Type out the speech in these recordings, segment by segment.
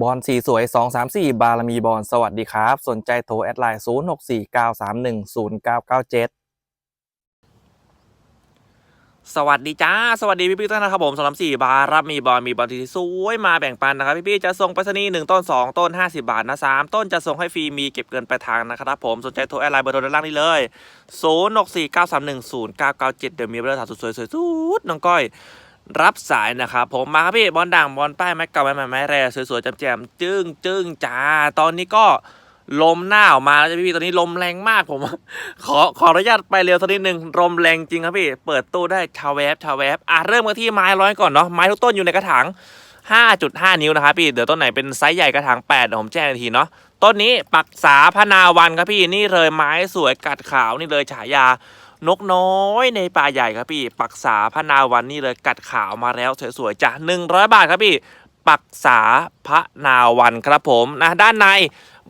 บอลสีสวย 2 3 4 บารมีบอลสวัสดีครับ สนใจโทรแอดไลน์ 0 6 4 9 3 1 0 9 9 7สวัสดีจ้า สวัสดีพี่พี่ๆทุกท่านนะครับผมสำหรับสี่บาร์รับมีบอลมีบอลที่สวยมาแบ่งปันนะครับพี่พี่ๆจะส่งไปรษณีย์หนึ่งต้นสองต้น50บาทนะสามต้นจะส่งให้ฟรีมีเก็บเงินไปทางนะครับผมสนใจโทรแอดไลน์เบอร์โทรด้านล่างนี้เลย0 6 4 9 3 1 0 9 9 7เดี๋ยวมีเบอร์สาวสวยสวยสุดน้องก้อย รับสายนะครับผมมาครับพี่บอลด่างบอลป้ายไม้เก่าไม้ใหม่ไม้แร่สวยๆแจ่มๆจึ้งจึ้งจ้า ตอนนี้ก็ลมหน้าออกมาแล้วจ้ะพี่ตอนนี้ลมแรงมากผม ขอขออนุญาตไปเร็วสักนิดนึงลมแรงจริงครับพี่ เปิดตู้ได้ชาแวบชาแวบอะเริ่มกันที่ไม้ร้อยก่อนเนาะไม้ทุกต้นอยู่ในกระถาง5.5 นิ้วนะครับพี่ เดี๋ยวต้นไหนเป็นไซส์ใหญ่กระถาง8เดี๋ยวผมแจ้งอีกทีเนาะ ต้นนี้ปักษาพนาวันครับพี่ นี่เลยไม้สวยกัดขาวนี่เลยฉายา นกน้อยในป่าใหญ่ครับพี่ ปักษาพนาวันนี่เลยกัดขาวมาแล้วสวยๆจ้ะ100 บาทครับพี่ ปักษาพนาวันครับผมนะด้านใน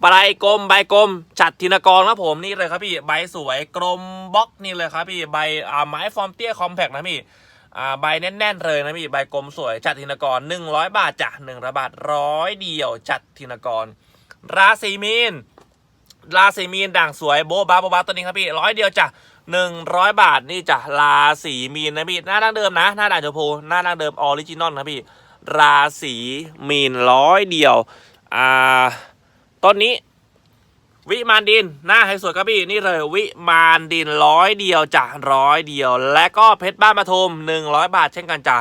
ใบกลมใบกลมจัดธินกรครับผมนี่เลยครับพี่ใบสวยกลมบล็อกนี่เลยครับพี่ใบอ่าไม้ฟอร์มเตี้ยคอมแพกนะพี่อ่าใบแน่นๆเลยนะพี่ใบกลมสวยจัดธินกร 100 บาทจ้ะ100บาทร้อยเดียวจัดธินกร ราศีมีนราศีมีนด่างสวยโบบาโบบาตัวนี้ครับพี่ร้อยเดียวจ้ะ หนึ่งร้อยบาทนี่จ้ะราศีมีนนะพี่หน้าดั้งเดิมนะ หน้าด่างชมพูหน้าดั้งเดิมออริจินอลนะพี่ ราศีมีนร้อยเดียวอ่าต้นนี้ วิมานดิน หน้าให้สวยครับพี่นี่เลย วิมานดินร้อยเดียวจ้ะร้อยเดียว และก็เพชรบ้านปทุมหนึ่งร้อยบาทเช่นกันจ้ะ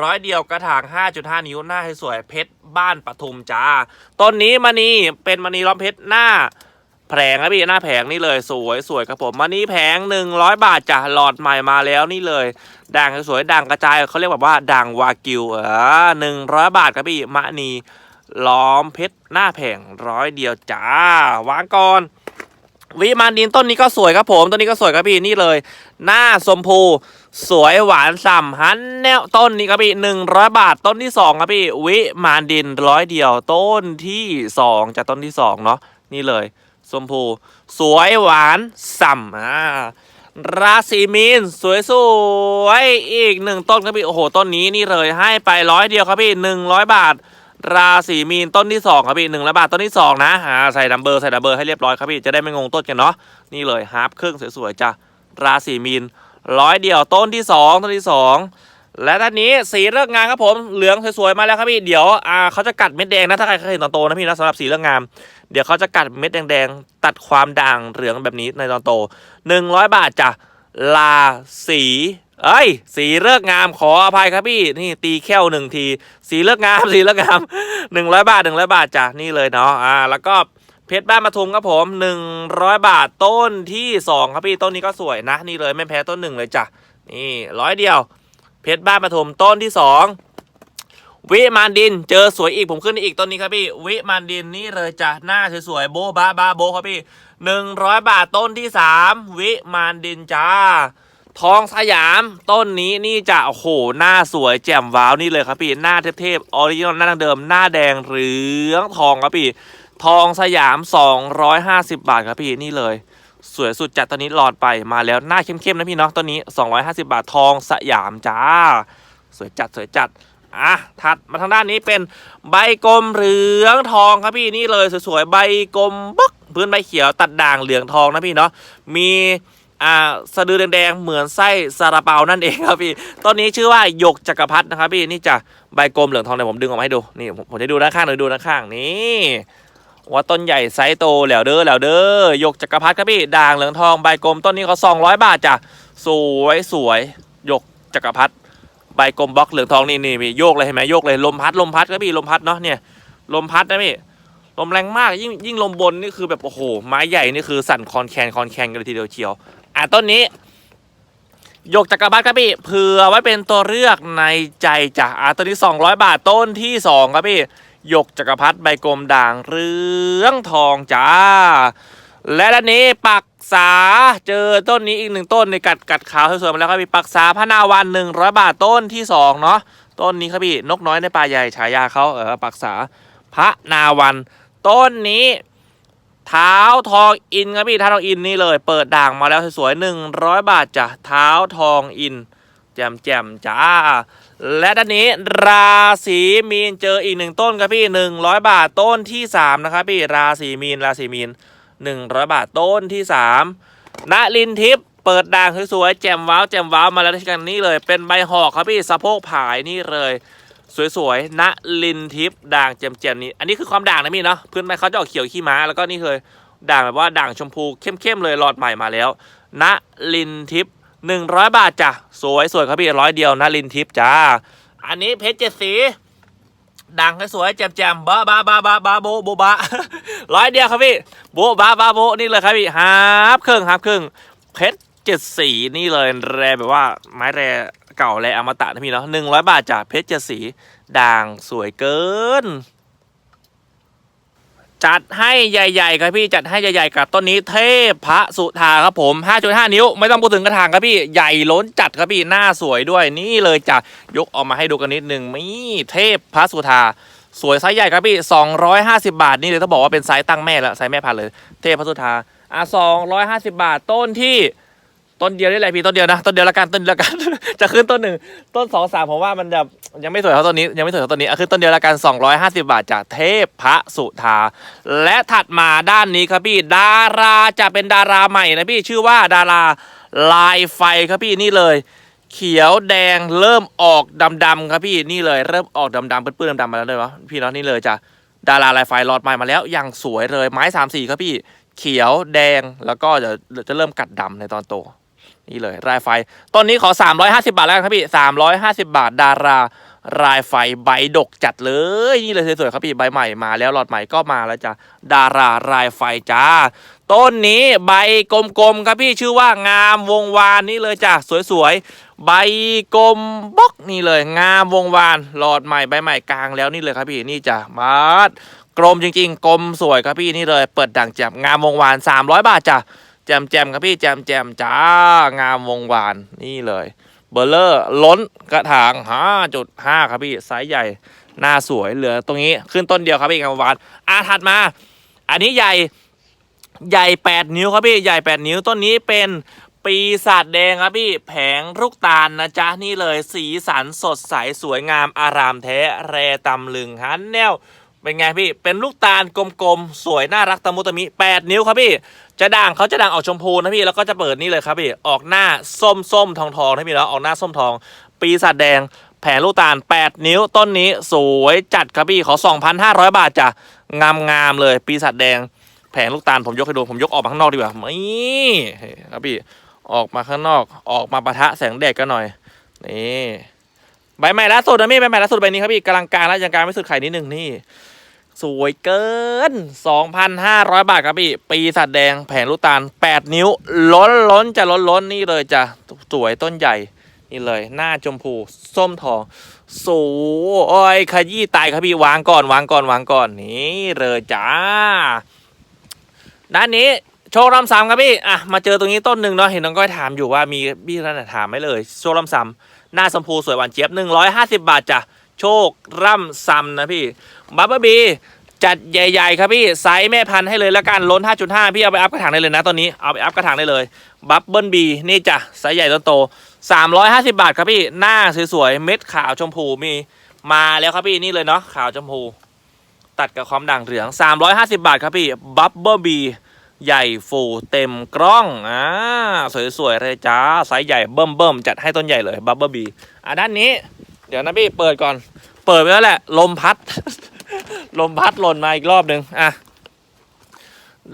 ร้อยเดียวกระถาง 5.5 นิ้วหน้าให้สวยเพชรบ้านปทุมจ้า ต้นนี้มณีเป็นมณีล้อมเพชรหน้า แผงครับพี่หน้าแผงนี่เลยสวยสวยครับผมมานี่แผง 100 บาทจ้ะหลอดใหม่มาแล้วนี่เลยด่างสวยด่างกระจายเขาเรียกแบบว่าด่างวากิวเออหนึ่งร้อยบาทครับพี่มะนีล้อมเพชรหน้าแผงร้อยเดียวจ้าวางก่อนวิมานดินต้นนี้ก็สวยครับผมต้นนี้ก็สวยครับพี่นี่เลย หน้าสมพูสวยหวานฉ่ำหันแนวต้นนี้ครับพี่หนึ่งร้อยบาทต้นที่สองครับพี่วิมานดินร้อยเดียวต้นที่สองจากต้นที่สองเนาะนี่เลย ชมพู สวยหวานส่ำอ่าราศีมีนสวยสวยๆอีกหนึ่งต้นครับพี่ โอ้โห ต้นนี้นี่เลยให้ไปร้อยเดียวครับพี่หนึ่งร้อยบาท ราศีมีนต้นที่สองครับพี่หนึ่งร้อยบาทต้นที่สองนะอ่าใส่ดัมเบอร์ใส่ดัมเบอร์ให้เรียบร้อยครับพี่จะได้ไม่งงต้นกันเนาะนี่เลยฮาร์ปเครึ่องสวยๆจ้ะราศีมีนร้อยเดียวต้นที่สองต้นที่สองและด้านนี้สีเลือกงานครับผมเหลืองสวยๆมาแล้วครับพี่เดี๋ยวอ่าเขาจะกัดเม็ดแดงนะถ้าใครเคยเห็นตอนโตนะพี่นะสำหรับสีเลือกงาม เดี๋ยวเขาจะกัดเม็ดแดงๆ ตัดความด่างเหลืองแบบนี้ในตอนโต 100 บาทจ้ะลาสี เอ้ย สีเลิกงามขออภัยครับพี่ นี่ตีแค่วหนึ่งที สีเลิกงามสีเลิกงาม100บาท100บาทจ้ะนี่เลยเนาะอ่าแล้วก็เพชรบ้านปทุมครับผม100บาทต้นที่2ครับพี่ต้นนี้ก็สวยนะ นี่เลยไม่แพ้ต้นหนึ่งเลยจ้ะนี่ร้อยเดียว เพชรบ้านปทุมต้นที่2 วิมานดิน เจอสวยอีกผมขึ้นอีกต้นนี้ครับพี่ วิมานดินนี่เลยจ้ะหน้าสวยๆโบบาบาโบครับพี่หนึ่งร้อยบาทต้นที่สามวิมานดินจ้า ทองสยามต้นนี้นี่จะโอ้โหหน้าสวยแจ่มว้าวนี่เลยครับพี่หน้าเทพๆออริจินอลหน้าดังเดิม หน้าแดงเหลืองทองครับพี่ ทองสยาม 250 บาทครับพี่นี่เลยสวยสุดจัดตอนนี้หลอดไปมาแล้วหน้าเข้มๆนะพี่เนาะต้นนี้ 250 บาททองสยามจ้า สวยจัดสวยจัด อะถัดมาทางด้านนี้เป็นใบกลมเหลืองทองครับพี่นี่เลยสวยๆใบกลมบักพื้นใบเขียวตัดด่างเหลืองทองนะพี่เนาะมีอ่าสะดือแดงๆเหมือนไส้ซาลาเปานั่นเองครับพี่ต้นนี้ชื่อว่าหยกจักรพรรดินะครับพี่นี่จะใบกลมเหลืองทองเดี๋ยวผมดึงออกมาให้ดูนี่ผมจะดูด้านข้างเลยดูด้านข้างนี่ว่าต้นใหญ่ไซส์โตแล้วเด้อแล้วเด้อหยกจักรพรรดิครับพี่ด่างเหลืองทองใบกลมต้นนี้เขา200 บาทจ้ะสวยสวยหยกจักรพรรดิ ใบกลมบล็อกเหลืองทองนี่นี่มีโยกเลยเห็นไหมโยกเลยลมพัดลมพัดก็พี่ลมพัดเนาะเนี่ยลมพัดนะพี่ลมแรงมากยิ่งยิ่งลมบนนี่คือแบบโอ้โหไม้ใหญ่นี่คือสั่นคอนแคนคอนแคนกันเลยทีเดียวเชียว อะต้นนี้โยกจักรพรรดิครับพี่เผื่อไว้เป็นตัวเลือกในใจจ้ะอะต้นนี้ 200 บาทต้นที่สองครับพี่ยกจักรพรรดิใบกลมด่างเหลืองทองจ้า และด้านนี้ปัก ษาเจอต้นนี้อีกหนึ่งต้นในกัดกัดขาวสวยๆมาแล้วครับพี่ปักษาพระนาวันหนึ่งร้อยบาทต้นที่สองเนาะต้นนี้ครับพี่นกน้อยในป่าใหญ่ฉายาเขาเออปักษาพระนาวัน ต้นนี้เท้าทองอินครับพี่เท้าทองอินนี่เลย เปิดด่างมาแล้วสวยๆหนึ่งร้อยบาทจ้ะเท้าทองอินแจมแจมจ้า และด้านนี้ราศีมีนเจออีกหนึ่งต้นครับพี่หนึ่งร้อยบาทต้นที่สามนะครับพี่ราศีมีนราศีมีน หนึ่งร้อยบาทต้นที่สามณลินทิพย์เปิดด่างสวยๆแจ่มว้าวแจ่มว้าวมาแล้วที่กันนี่เลย เป็นใบหอกครับพี่สะโพกผายนี่เลย สวยๆณลินทิพย์ด่างแจ่มๆนี่อันนี้คือความด่างนะพี่เนาะพื้นไม้เขาจะออกเขียวขี้ม้าแล้วก็นี่เลยด่างแบบว่าด่างชมพูเข้มๆเลยหลอดใหม่มาแล้วณลินทิพย์หนึ่งร้อยบาทจ้ะสวยๆครับพี่ร้อยเดียวณลินทิพย์จ้าอันนี้เพชรเจ็ดสี ดังสวยแจ่มๆบ้าบ้าบ้าบ้าบ้าโบโบบาร้อยเดียวครับพี่โบบ้าบ้าโบนี่เลยครับพี่ฮาบครึ่งฮาบครึ่งเพชรเจ็ดสีนี่เลยแรแบบว่าไม้แรเก่าแรอมตะนะพี่เนาะหนึ่งร้อยบาทจากเพชรเจ็ดสีด่างสวยเกิน จัดให้ใหญ่ๆครับพี่จัดให้ใหญ่ๆกับต้นนี้เทพพระสุธาครับผม 5.5 นิ้วไม่ต้องพูดถึงกระถางครับพี่ใหญ่ล้นจัดครับพี่หน้าสวยด้วยนี่เลยจะยกออกมาให้ดูกันนิดนึงนี่เทพพระสุธาสวยไซส์ใหญ่ครับพี่ 250 บาทนี่เลยต้องบอกว่าเป็นไซส์ตั้งแม่แล้วไซส์แม่พันเลย เทพพระสุธาอะ250 บาทต้นที่ ต้นเดียวนี่แหละพี่ต้นเดียวนะต้นเดียวละกันต้นเดียวละกัน จะขึ้นต้นหนึ่งต้นสองสามผมว่ามันจะยังไม่สวยเท่าต้นนี้ยังไม่สวยเท่าต้นนี้อะขึ้นต้นเดียวละกัน250บบาทจากเทพพระสุธาและถัดมาด้านนี้ครับพี่ดาราจะเป็นดาราใหม่นะพี่ชื่อว่าดาราลายไฟครับพี่นี่เลย เขียวแดงเริ่มออกดำๆครับพี่นี่เลยเริ่มออกดำๆเปื้อนๆดำๆมาแล้วเลยวะพี่เนาะนี่เลยจ้ะดาราลายไฟหลอดใหม่มาแล้วอย่างสวยเลยไม้สามสี่ครับพี่ เขียวแดงแล้วก็จะจะเริ่มกัดดำในตอนโต นี่เลย รายไฟต้นนี้ขอ 350 บาทแล้วครับพี่ 350 บาทดารารายไฟใบดกจัดเลย นี่เลยสวยๆครับพี่ใบใหม่มาแล้วหลอดใหม่ก็มาแล้วจ้ะดารารายไฟจ้า ต้นนี้ใบกลมๆครับพี่ชื่อว่างามวงวานนี่เลยจ้ะสวยๆใบกลมบล็อกนี่เลย งามวงวานหลอดใหม่ใบใหม่กลางแล้วนี่เลยครับพี่นี่จ้ะมาดกลมจริง ๆกลมสวยครับพี่นี่เลย เปิดด่างแจ่มงามวงวาน 300 บาทจ้ะ จมแจมครับพี่แจมแจมจ้างามวงวานนี่เลยเบอร์เลอร์ล้นกระถางห้าจุดห้าครับพี่ไซส์ใหญ่หน้าสวยเหลือตรงนี้ขึ้นต้นเดียวครับพี่งามวงวานอาถัดมา อันนี้ใหญ่ใหญ่แปดนิ้วครับพี่ใหญ่แปดนิ้วต้นนี้เป็นปีศาจแดงครับพี่แผงลูกตาลนะจ๊ะนี่เลยสีสันสดใสสวยงามอารามแท้แรตำลึงหันแนว เป็นไงพี่ เป็นลูกตาลกลมๆ สวยน่ารักตะมุตะมิ8นิ้วครับพี่ จะด่างเขาจะด่างออกชมพูนะพี่ แล้วก็จะเปิดนี่เลยครับพี่ ออกหน้าส้มส้มทองทองนะพี่แล้วออกหน้าส้มทอง ปีศาจแดง แผงลูกตาล 8 นิ้วต้นนี้สวยจัดครับพี่ขอ 2,500 บาทจ้ะงามงามๆเลย ปีศาจแดง แผงลูกตาลผมยกให้ดูผมยกออกมาข้างนอกดีกว่านี่ครับพี่ออกมาข้างนอกออกมาปะทะแสงแดดกันหน่อยนี่ ใบใหม่ล่าสุดนะพี่ใบใหม่ล่าสุดใบนี้ครับพี่กำลังกางแล้วยังกางไม่สุดไข่นิดหนึ่งนี่ สวยเกิน 2,500 บาทครับพี่ ปีสัตว์แดงแผงลูกตาล 8 นิ้ว ล้นล้นจะล้นล้นนี่เลยจะสวยต้นใหญ่ นี่เลย หน้าชมพู ส้มทองสวยขยี้ตายครับพี่วางก่อนวางก่อนวางก่อนนี่เลยจ้าด้านนี้ โชว์ลำซ้ำครับพี่ อะ มาเจอตรงนี้ต้นหนึ่งเนาะ เห็นน้องก้อยถามอยู่ว่ามีพี่ท่านนะถามไหมเลย โชว์ลำซ้ำหน้าชมพูสวยหวานเจี๊ยบ150บบาทจ้ะ โชคร่ำซ้ำนะพี่ บับเบิลบีจัดใหญ่ ๆ ครับพี่ ไซส์แม่พันธุ์ให้เลยแล้วกันล้น 5.5 พี่เอาไปอัพกระถางได้เลยนะตอนนี้ เอาไปอัพกระถางได้เลย บับเบิลบีนี่จ้ะ ไซส์ใหญ่ต้นโต 350 บาทครับพี่ หน้าสวยๆ เม็ดขาวชมพูมี มาแล้วครับพี่ นี่เลยเนาะ ขาวชมพู ตัดกับความด่างเหลือง 350 บาทครับพี่ บับเบิลบี ใหญ่ฟูเต็มกล้องอ่าสวยๆเลยจ้าไซส์ใหญ่เบิ่มๆจัดให้ต้นใหญ่เลยบับเบิลบีอะด้านนี้ เดี๋ยวนะพี่เปิดก่อน เปิดไปแล้วแหละ ลมพัด ลมพัดหล่นมาอีกรอบหนึ่งอะ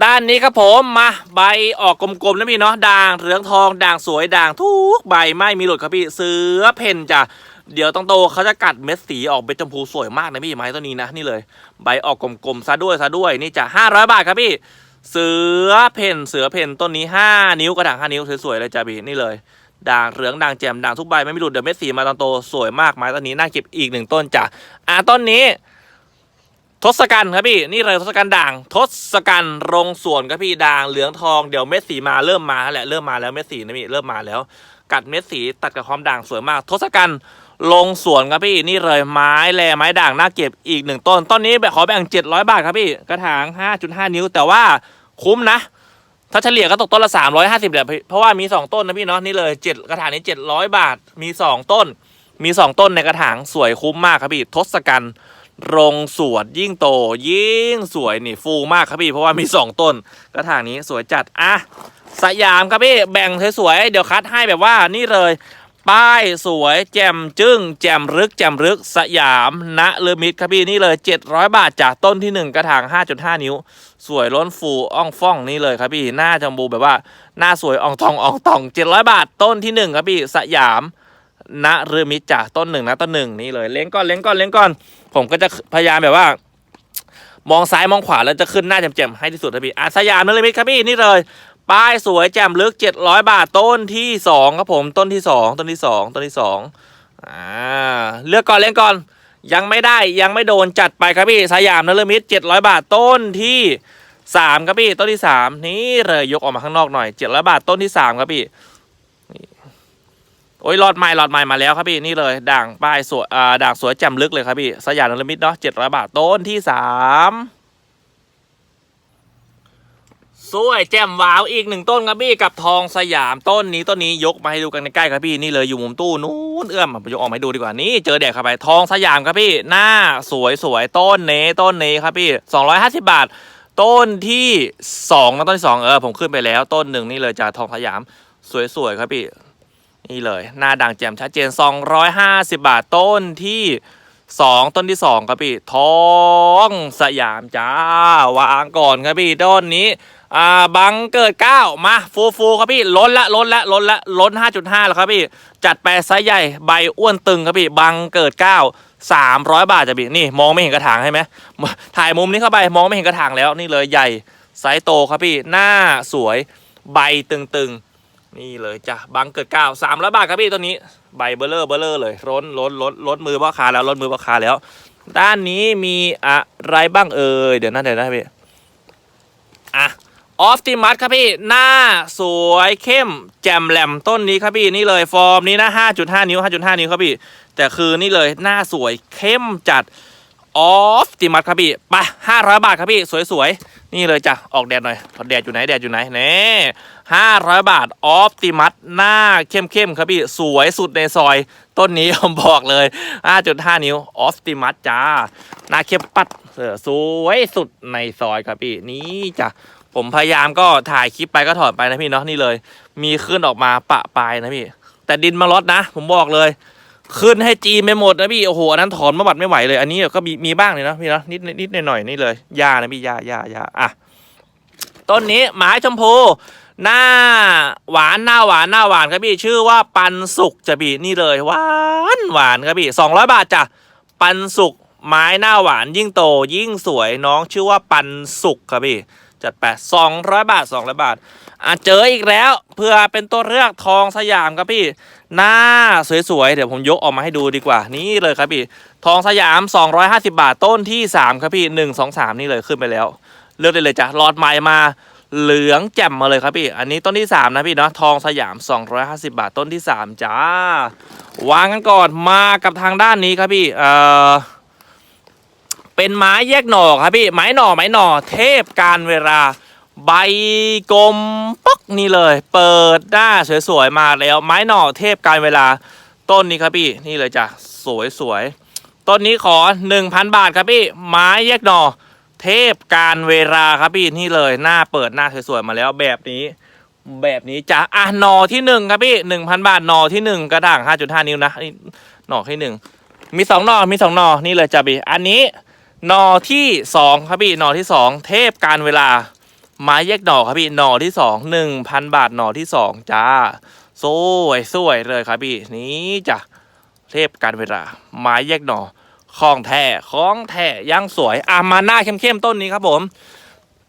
ด้านนี้ครับผมมาใบออกกลมๆนะพี่เนาะด่างเหลืองทองด่างสวยด่างทุกใบไม่มีหลุดครับพี่เสือเพนจ้ะเดี๋ยวต้องโตเขาจะกัดเม็ดสีออกเป็นชมพูสวยมากนะพี่ไม้ตัวนี้นะนี่เลย ใบออกกลมๆซะด้วยซะด้วยนี่จะห้าร้อยบาทครับพี่ เสือเพนเสือเพนต้นนี้ห้านิ้วกระถางห้านิ้วสวยๆเลยจ้ะพี่นี่เลยด่างเหลืองด่างแจ่มด่างทุกใบไม่มีหลุดเดี๋ยวเม็ดสีมาตอนโตสวยมากไม้ต้นนี้น่าเก็บอีกหนึ่งต้นจ้ะอะต้นนี้ ทศกัณฐ์ครับพี่นี่เลยทศกัณฐ์ด่าง ทศกัณฐ์รงส่วนครับพี่ด่างเหลืองทองเดี๋ยวเม็ดสีมาเริ่มมาแล้วแหละเริ่มมาแล้วเม็ดสีนะพี่เริ่มมาแล้ว กัดเม็ดสีตัดกับความด่างสวยมาก ทศกัณฐ์ลงสวนครับพี่นี่เลยไม้แลไม้ด่างน่าเก็บอีกหนึ่งต้นต้นนี้แบบขอแบ่งเจ็ดร้อยบาทครับพี่กระถางห้าจุดห้านิ้วแต่ว่า คุ้มนะ ถ้าเฉลี่ยก็ตกต้นละสามร้อยห้าสิบแหละเพราะว่ามีสองต้นนะพี่เนาะนี่เลยเจ็ดกระถางนี้เจ็ดร้อยบาทมีสองต้น มีสองต้นในกระถางสวยคุ้มมากครับพี่ทศกัณฐ์รงสวดยิ่งโตยิ่งสวยนี่ฟูมากครับพี่เพราะว่ามีสองต้น กระถางนี้สวยจัดอะสยามครับพี่แบ่งสวยๆเดี๋ยวคัดให้แบบว่านี่เลย ป้ายสวยแจ่มจึ้ง แจ่มรึก แจ่มรึกสยามณเลมิดครับพี่นี่เลย 700 บาทจากต้นที่ 1 กระถาง 5.5 นิ้ว สวยล้นฟูอ่องฟ่องนี่เลยครับพี่หน้าจมูแบบว่า หน้าสวยอ่องทองอ่องตอง 700 บาทต้นที่ 1 ครับพี่สยามณเรือมิดจากต้นหนึ่งนะต้นหนึ่งนี่เลยเล้งก้อนเล้งก้อนเล้งก้อน ผมก็จะพยายามแบบว่า มองซ้ายมองขวาแล้วจะขึ้นหน้าแจ่มๆให้ที่สุดครับพี่อะสยามนเรมิตครับพี่นี่เลย ป้ายสวยแจ่มลึก 700 บาทต้นที่ 2 ครับผมต้นที่ 2 ต้นที่ 2 ต้นที่2อ่าเลือกก่อนเล่นก่อน ยังไม่ได้ยังไม่โดนจัดไปครับพี่สยามนฤมิต700 บาทต้นที่3ครับพี่ต้นที่ 3 นี่เลยยกออกมาข้างนอกหน่อย700บาทต้นที่ 3 ครับพี่โอ้ยหลอดใหม่หลอดใหม่มาแล้วครับพี่นี่เลยด่างป้ายสวยอ่าด่างสวยแจ่มลึกเลยครับพี่สยามนฤมิตเนาะ700บาทต้นที่ 3 สวยแจ่มวาวอีกหนึ่งต้นครับพี่กับทองสยามต้นนี้ต้นนี้ยกมาให้ดูกันใกล้ๆครับพี่นี่เลยอยู่มุมตู้นู้นเอื้อมผมยกออกมาให้ดูดีกว่านี่เจอแดดเข้าไปทองสยามครับพี่หน้าสวยสวยต้นเนต้นนี้ครับพี่ 250 บาท ต้นที่สองนะต้นที่สองเออผมขึ้นไปแล้ว ต้นหนึ่งนี่เลยจากทองสยามสวยๆครับพี่ นี่เลย หน้าด่างแจ่มชัดเจน 250 บาทต้นที่2ต้นที่2ครับพี่ทองสยามจ้าวางก่อนครับพี่ต้นนี้ อ่าบังเกิดเก้ามาฟูฟูครับพี่ล้นละล้นละล้นละล้น 5.5 แล้วครับพี่ จัดไปไซส์ใหญ่ใบอ้วนตึงครับพี่ บังเกิดเก้า300 บาทจะพี่นี่มองไม่เห็นกระถางใช่ไหมถ่ายมุมนี้เข้าไปมองไม่เห็นกระถางแล้วนี่เลยใหญ่ไซส์โตครับพี่หน้าสวยใบตึงๆ นี่เลยจ้ะบังเกิดเก้าสามร้อยบาทครับพี่ตัวนี้ใบเบลเลอร์เบลเลอร์เลยล้นล้นล้นล้นมือพ่อค้าแล้วล้นมือพ่อค้าแล้ว ด้านนี้มีอะไรบ้างเอ่ยเดี๋ยวนะเดี๋ยวนะพี่อะ ออฟติมัสครับพี่หน้าสวยเข้มแจ่มแหลมต้นนี้ครับพี่นี่เลยฟอร์มนี้นะ5.5 นิ้ว 5.5 นิ้วครับพี่ แต่คือนี่เลยหน้าสวยเข้มจัดออฟติมัสครับพี่ไป500 บาทครับพี่ สวยๆ นี่เลยจ้ะออกแดดหน่อยแดดอยู่ไหนแดดอยู่ไหนเน่500 บาทออฟติมัสหน้าเข้มๆครับพี่ สวยสุดในซอยต้นนี้ผมบอกเลย 5.5 นิ้วออฟติมัสจ้าหน้าเข้มปัดสวยสุดในซอยครับพี่นี่จ้ะ ผมพยายามก็ถ่ายคลิปไปก็ถอดไปนะพี่เนาะนี่เลย มีขึ้นออกมาปะปลายนะพี่ แต่ดินมาลดนะ ผมบอกเลย ขึ้นให้จีนไปหมดนะพี่โอ้โหอันนั้นถอนมาบัดไม่ไหวเลย อันนี้ก็มีมีบ้างเลยนะพี่เนาะนิดนิดหน่อยๆนี่เลยยานะพี่ยายายาอะต้นนี้ไม้ชมพูหน้าหวานหน้าหวานหน้าหวานครับพี่ชื่อว่าปันสุกจะพี่นี่เลยหวานหวานครับพี่สองร้อยบาทจ้ะปันสุกไม้หน้าหวานยิ่งโตยิ่งสวยน้องชื่อว่าปันสุกครับพี่ จัดไป200 บาท 200 บาท อะเจออีกแล้ว เพื่อเป็นตัวเลือกทองสยามครับพี่ หน้าสวยๆ เดี๋ยวผมยกออกมาให้ดูดีกว่า นี่เลยครับพี่ ทองสยาม 250 บาทต้นที่ 3 ครับพี่ 1 2 3 นี่เลยขึ้นไปแล้ว เลือกได้เลยจ้ะหลอดใหม่มาเหลืองแจ่มมาเลยครับพี่ อันนี้ต้นที่ 3 นะพี่เนาะ ทองสยาม 250 บาทต้นที่ 3 จ้า วางกันก่อนมากับทางด้านนี้ครับพี่ เอ่อ เป็นไม้แยกหน่อครับพี่ไม้หน่อไม้หน่อเทพการเวลา ใบกลมป๊อกนี่เลย เปิดหน้าสวยๆมาแล้ว ไม้หน่อเทพการเวลา ต้นนี้ครับพี่นี่เลยจ้ะสวยๆต้นนี้ขอ 1,000 บาทครับพี่ไม้แยกหน่อเทพการเวลาครับพี่นี่เลยหน้าเปิดหน้าสวยๆมาแล้วแบบนี้ แบบนี้จ้ะอะหน่อที่หนึ่งครับพี่1,000บาทหน่อที่หนึ่งกระด่าง5.5นิ้วนะนี่หน่อที่หนึ่งมีสองหน่อมีสองหนอนี่เลยจ้ะพี่อันนี้ หนอที่สองครับพี่หนอที่สองเทพการเวลา ไม้แยกหนอครับพี่หนอที่สองหนึ่งพันบาทหนอที่สองจ้าสวยสวยเลยครับพี่นี่จ้ะเทพการเวลา ไม้แยกหน่อของแท้ของแท้ยังสวยอะมาหน้าเข้มๆต้นนี้ครับผม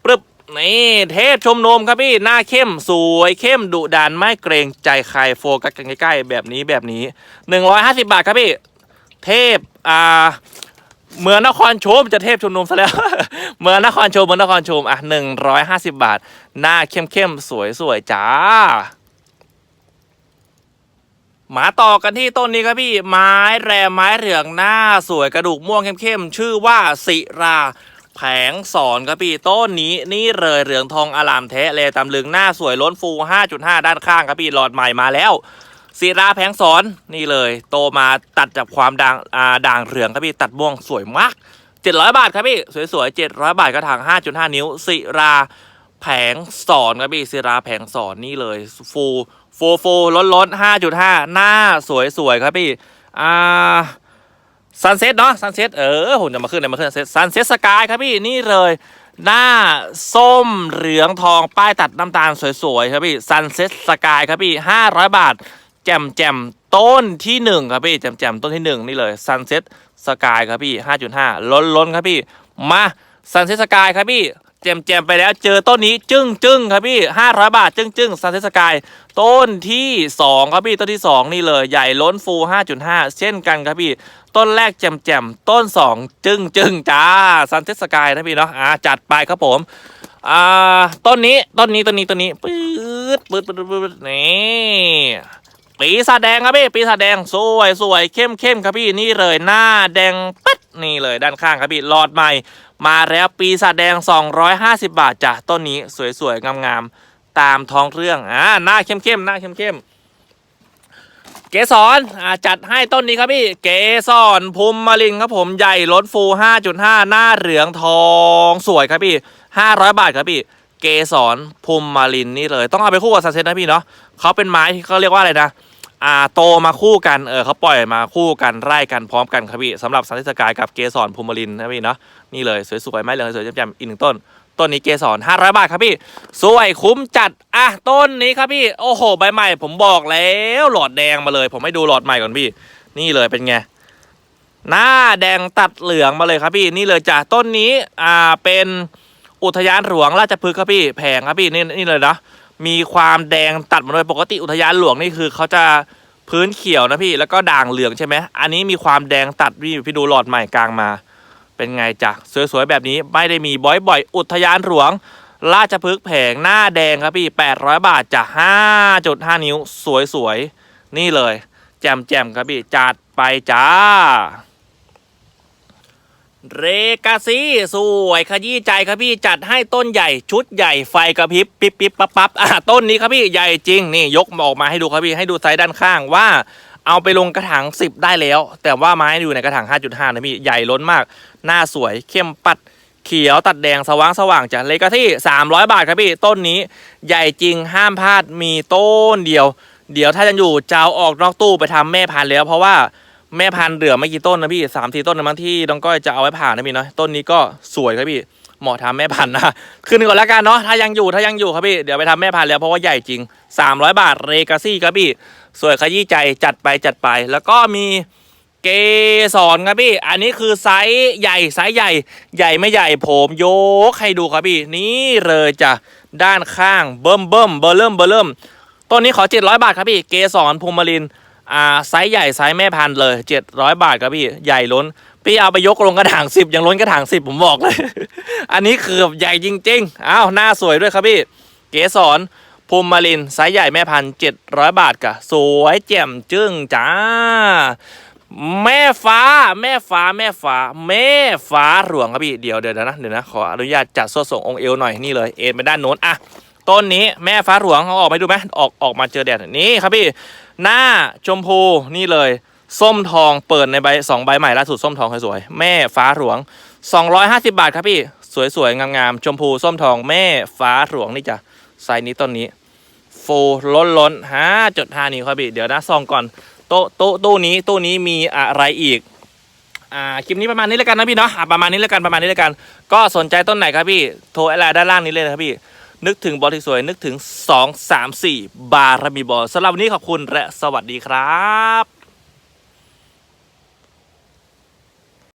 ปึ๊บนี่เทพชมนมครับพี่หน้าเข้มสวยเข้มดุดันไม่เกรงใจใครโฟกัสกันใกล้ๆแบบนี้แบบนี้หนึ่งร้อยห้าสิบาทครับพี่ เทพอ่า เมืองนครชมจะเทพชุมนุมซะแล้ว เมืองนครชมเมืองนครชมอะหนึ่งร้อยห้าสิบบาท หน้าเข้มเข้มสวยสวยจ้า มาต่อกันที่ต้นนี้ครับพี่ ไม้แรไม้เหลืองหน้าสวยกระดูกม่วงเข้มๆชื่อว่าศิราแผงสอนครับพี่ต้นนี้นี่เลยเหลืองทองอลามแท้เลยตำลึงหน้าสวยล้นฟู 5.5 ด้านข้างครับพี่หลอดใหม่มาแล้ว ศิราแผงสอนนี่เลย โตมาตัดจากความด่างอ่าด่างเหลืองครับพี่ตัดม่วงสวยมาก 700 บาทครับพี่สวยๆ700 บาทกระถาง 5.5 นิ้วศิราแผงสอนครับพี่ศิราแผงสอนนี่เลยฟูฟูฟูล้นล้น5.5หน้าสวยๆครับพี่อ่าซันเซ็ตเนาะซันเซ็ตเออผมจะมาขึ้นเลยมาขึ้นซันเซ็ตซันเซ็ตสกายครับพี่นี่เลย หน้าส้มเหลืองทองป้ายตัดน้ำตาลสวยๆครับพี่ซันเซ็ตสกายครับพี่500บาท แจมแจมต้นที่หนึ่งครับพี่แจมแจมต้นที่หนึ่งนี่เลยซันเซ็ตสกายครับพี่5.5ล้นล้นครับพี่ มาซันเซ็ตสกายครับพี่แจมแจมไปแล้วเจอต้นนี้จึ้งจึ้งครับพี่500บาท จึ้งจึ้งซันเซ็ตสกายต้นที่สองครับพี่ต้นที่สองนี่เลยใหญ่ล้นฟู5.5เช่นกันครับพี่ ต้นแรกแจมแจมต้นสองจึ้งจึ้งจ้าซันเซ็ตสกายนะพี่เนาะอ่าจัดไปครับผมอ่าต้นนี้ต้นนี้ต้นนี้ต้นนี้ปืดปื๊ดปื๊ดปื๊ดปื๊ดนี่ ปีศาจแดงครับพี่ปีศาจแดงสวยสวยเข้มเข้มครับพี่นี่เลยหน้าแดงปึ๊ดนี่เลยด้านข้างครับพี่หลอดใหม่ มาแล้วปีศาจแดง 250 บาทจ้ะต้นนี้สวยสวยงามงามๆตามท้องเรื่องอ่าหน้าเข้มเข้มหน้าเข้มเข้มเกสรอ่าจัดให้ต้นนี้ครับพี่ เกสรภูมิมาลินครับผมใหญ่ล้นฟู 5.5 หน้าเหลืองทองสวยครับพี่ 500 บาทครับพี่ เกสรภูมิมาลินนี่เลย ต้องเอาไปคู่กับซันเซ็ตนะพี่เนาะเขาเป็นไม้ที่เขาเรียกว่าอะไรนะ อ่าโตมาคู่กันเออเขาปล่อยมาคู่กันไล่กันพร้อมกันครับพี่สำหรับซันเซ็ตสกายกับเกสรภูมิลินนะพี่เนาะนี่เลยสวยๆไม้เหลืองสวยๆแจ่มๆอีกหนึ่งต้น ต้นนี้เกสร500 บาทครับพี่ สวยคุ้มจัดอะต้นนี้ครับพี่โอ้โหใบใหม่ ผมบอกแล้วหลอดแดงมาเลย ผมให้ดูหลอดใหม่ก่อนพี่ นี่เลยเป็นไงหน้าแดงตัดเหลืองมาเลยครับพี่ นี่เลยจ้ะต้นนี้อ่าเป็นอุทยานหลวงราชพฤกษ์ครับพี่แผงครับพี่นี่นี่เลยนะ มีความแดงตัดมาโดยปกติอุทยานหลวงนี่คือเขาจะพื้นเขียวนะพี่แล้วก็ด่างเหลืองใช่ไหมอันนี้มีความแดงตัดพี่พี่ดูหลอดใหม่กลางมา เป็นไงจ้ะสวยๆแบบนี้ไม่ได้มีบ่อยๆ อุทยานหลวง ราชพฤกษ์แผงหน้าแดงครับพี่ 800 บาทจ้ะ5.5 นิ้ว สวยๆ นี่เลย แจมๆครับพี่จัดไปจ้า เรกาซีสวยขยี้ใจครับพี่จัดให้ต้นใหญ่ชุดใหญ่ไฟกระพริบปิ๊บปิ๊บปั๊บปั๊บอะต้นนี้ครับพี่ใหญ่จริงนี่ยกออกมาให้ดูครับพี่ให้ดูไซส์ด้านข้างว่า เอาไปลงกระถาง 10 ได้แล้ว แต่ว่าไม้อยู่ในกระถาง 5.5 นะพี่ใหญ่ล้นมาก หน้าสวยเข้มปัดเขียวตัดแดงสว่างสว่างจ้ะเลกาที่ 300 บาทครับพี่ต้นนี้ใหญ่จริงห้ามพลาดมีต้นเดียว เดี๋ยวถ้ายังอยู่จะเอาออกนอกตู้ไปทำแม่พันธุ์แล้ว เพราะว่า แม่พันธุ์เหลือไม่กี่ต้นนะพี่สามสี่ต้นนะมั้งที่น้องก้อยจะเอาไว้ผ่านะพี่เนาะต้นนี้ก็สวยครับพี่เหมาะทำแม่พันธุ์นะขึ้นก่อนแล้วกันเนาะถ้ายังอยู่ถ้ายังอยู่ครับพี่เดี๋ยวไปทำแม่พันธุ์แล้วเพราะว่าใหญ่จริง 300 บาทเรกาซี่ครับพี่สวยขยี้ใจจัดไปจัดไป แล้วก็มีเกสรครับพี่ อันนี้คือไซส์ใหญ่ไซส์ใหญ่ ใหญ่ไม่ใหญ่ผมโยกให้ดูครับพี่นี่เลยจ้ะด้านข้างเบิ่มเบิ่มเบอร์เริ่มเบอร์เริ่มต้นนี้ขอ 700 บาทครับพี่เกสรภูมิลิน อ่าไซส์ใหญ่ไซส์แม่พันธุ์เลย 700 บาทครับพี่ใหญ่ล้น พี่เอาไปยกลงกระถางสิบยังล้นกระถางสิบผมบอกเลย อันนี้คือใหญ่จริงๆอ้าวหน้าสวยด้วยครับพี่ เกสรภูมมาลินไซส์ใหญ่แม่พันเจ็ดร้อยบาทกะสวยแจ่มจึ้งจ้า แม่ฟ้า แม่ฟ้าแม่ฟ้า แม่ฟ้าหลวงครับพี่เดี๋ยวเดี๋ยวนะเดี๋ยวนะขออนุญาตจัดสวดส่งองค์เอวหน่อยนี่เลยเอ็นไปด้านโน้นอะ ต้นนี้แม่ฟ้าหลวงเอาออกไปดูไหมออกออกมาเจอแดดนี่ครับพี่ หน้าชมพูนี่เลย ส้มทองเปิดในใบสองใบใหม่ล่าสุดส้มทองสวยๆแม่ฟ้าหลวง 250 บาทครับพี่สวยๆงามๆชมพูส้มทองแม่ฟ้าหลวงนี่จ้ะไซส์นี้ต้นนี้โฟล้นล้นห้าจุดห้านิ้ครับพี่เดี๋ยวนะซองก่อนโต๊ะโต๊ะตู้นี้ตู้นี้มีอะไรอีกอ่าคลิปนี้ประมาณนี้แล้วกันนะพี่เนาะอะประมาณนี้แล้วกันประมาณนี้แล้วกัน ก็สนใจต้นไหนครับพี่โทรอะไรด้านล่างนี้เลยนะครับพี่ นึกถึงบอลที่สวยนึกถึง 2 3 4 บารมีบอลสำหรับวันนี้ขอบคุณและสวัสดีครับ